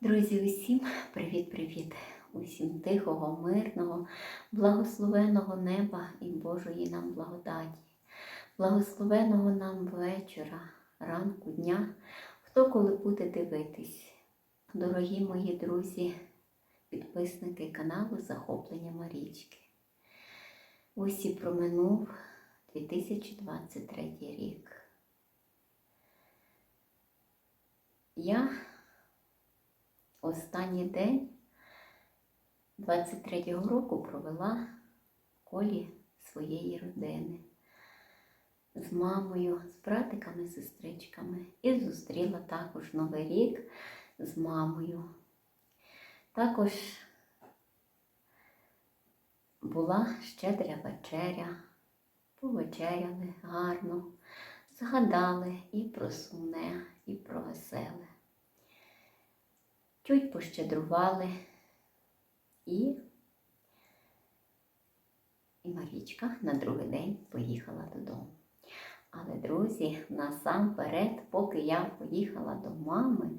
Друзі, усім привіт-привіт! Усім тихого, мирного, благословеного неба і Божої нам благодаті, благословеного нам вечора, ранку, дня, хто коли буде дивитись. Дорогі мої друзі, підписники каналу Захоплення Марічки. Ось і проминув 2023 рік. Я останній день 23-го року провела в колі своєї родини. З мамою, з братиками, сестричками. І зустріла також Новий рік з мамою. Також була щедря вечеря, повечеряли гарно, згадали і про сумне, і про веселе чуть пощедрували і, і Марічка на другий день поїхала додому. Але, друзі, насамперед, поки я поїхала до мами,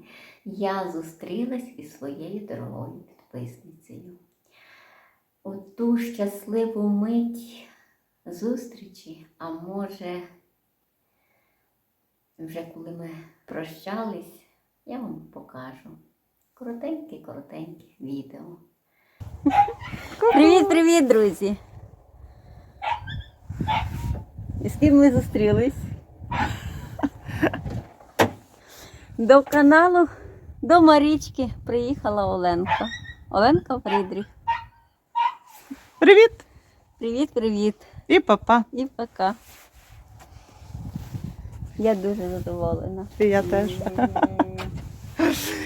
я зустрілась із своєю дорогою підписницею. У ту щасливу мить зустрічі, а може, вже коли ми прощались, я вам покажу коротеньке-коротеньке відео. Привіт-привіт, друзі! І з ким ми зустрілись? До каналу, до Марічки приїхала Оленка. Оленка Фрідріх. Привіт Привіт-привіт. і папа. І пока. Я дуже задоволена. І я теж.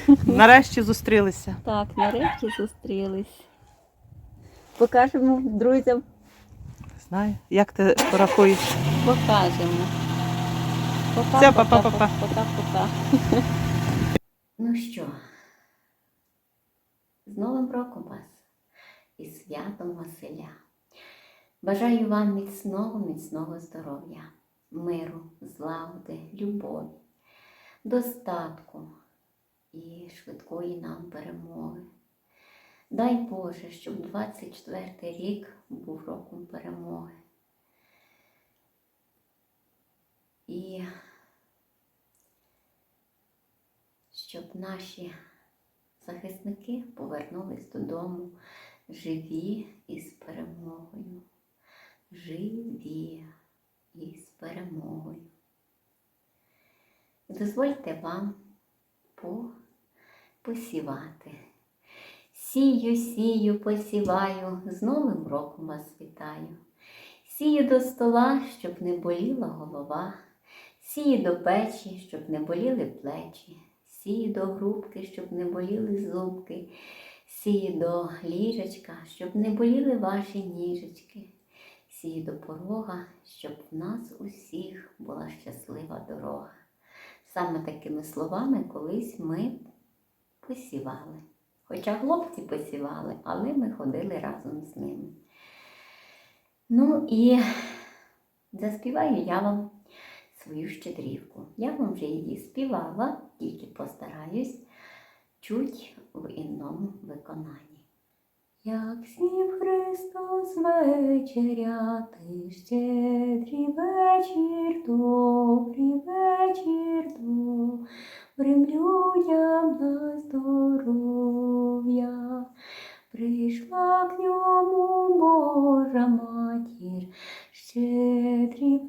Нарешті зустрілися. Так, нарешті зустрілись. Покажемо друзям, Знаю, як ти порахуєш? покажемо. Пока, Все, па-па-па-па. Пока-пока. Ну що, з Новим роком вас і святом Василя. Бажаю вам міцного, міцного здоров'я, миру, злагоди, любові, достатку і швидкої нам перемоги. Дай Боже, щоб 24 рік був роком перемоги. І щоб наші захисники повернулись додому живі і з перемогою. Живі і з перемогою. Дозвольте вам по посівати. Сію, сію, посіваю, з Новим роком вас вітаю. Сію до стола, щоб не боліла голова, сію до печі, щоб не боліли плечі, сію до грубки, щоб не боліли зубки, сію до ліжечка, щоб не боліли ваші ніжечки, сію до порога, щоб в нас усіх була щаслива дорога. Саме такими словами колись ми посівали. Хоча хлопці посівали, але ми ходили разом з ними. Ну і заспіваю я вам свою щедрівку. Я вам вже її співала, тільки постараюсь чуть в інному виконанні. Як сів Христос вечеряти, щедрий вечір,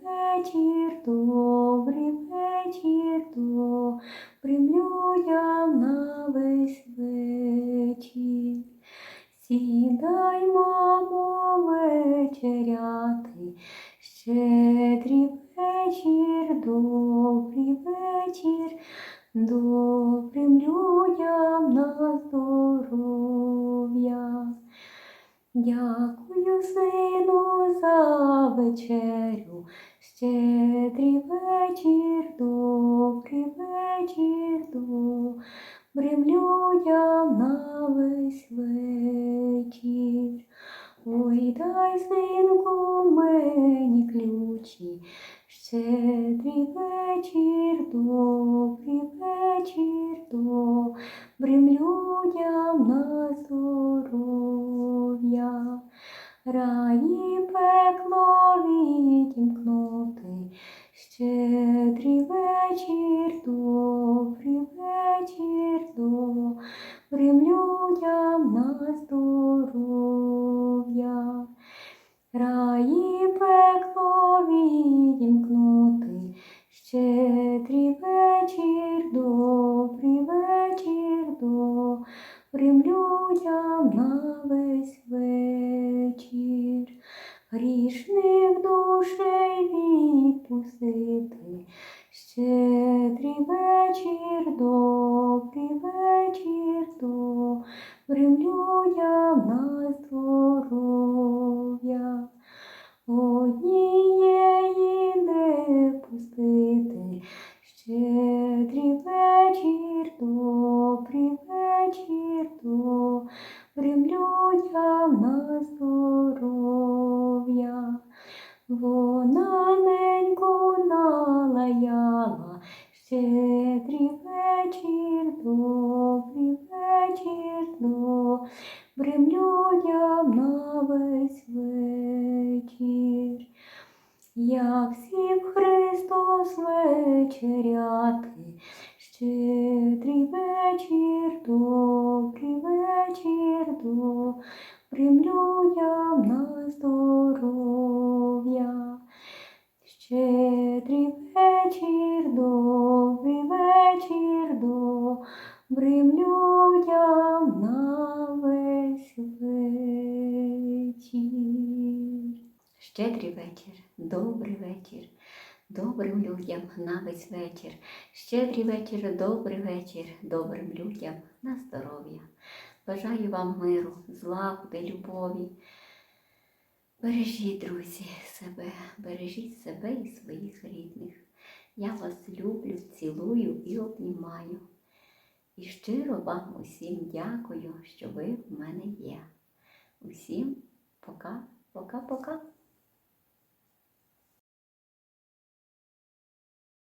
вечір, добрий вечір, добрим на весь вечір. Сідай, мамо, вечеряти, щедрий вечір, добрий вечір, добрим людям на здоров'я. Дякую, сину, за вечерю, щедрий вечір, добрий вечір, добрим людям на весь вечір. Ой, дай, синку, мені ключі, Щедрий вечір, добрий вечір, добрим людям на здоров'я. Раї пекло відімкнути, щедрий вечір, добрий вечір, добрим людям на здоров'я. Раї пекло відімкнути, щедрий вечір, добрий вечір, добрим людям на весь вечір. Людям на здоров'я. Однієї не пустити, щедрий вечір, добрий вечір, добрим людям на здоров'я. Вона неньку налаяла, щедрий добрим людям на весь вечір. Як сів Христос вечеряти, щедрий вечір, добрий вечір, добрим людям на здоров'я. Щедрий вечір, добрий вечір, добрим Щедрий вечір, добрий вечір, добрим людям на весь вечір. Щедрий вечір, добрий вечір, добрим людям на здоров'я. Бажаю вам миру, злагоди, любові. Бережіть, друзі, себе, бережіть себе і своїх рідних. Я вас люблю, цілую і обнімаю. І щиро вам усім дякую, що ви в мене є. Усім пока, пока, пока.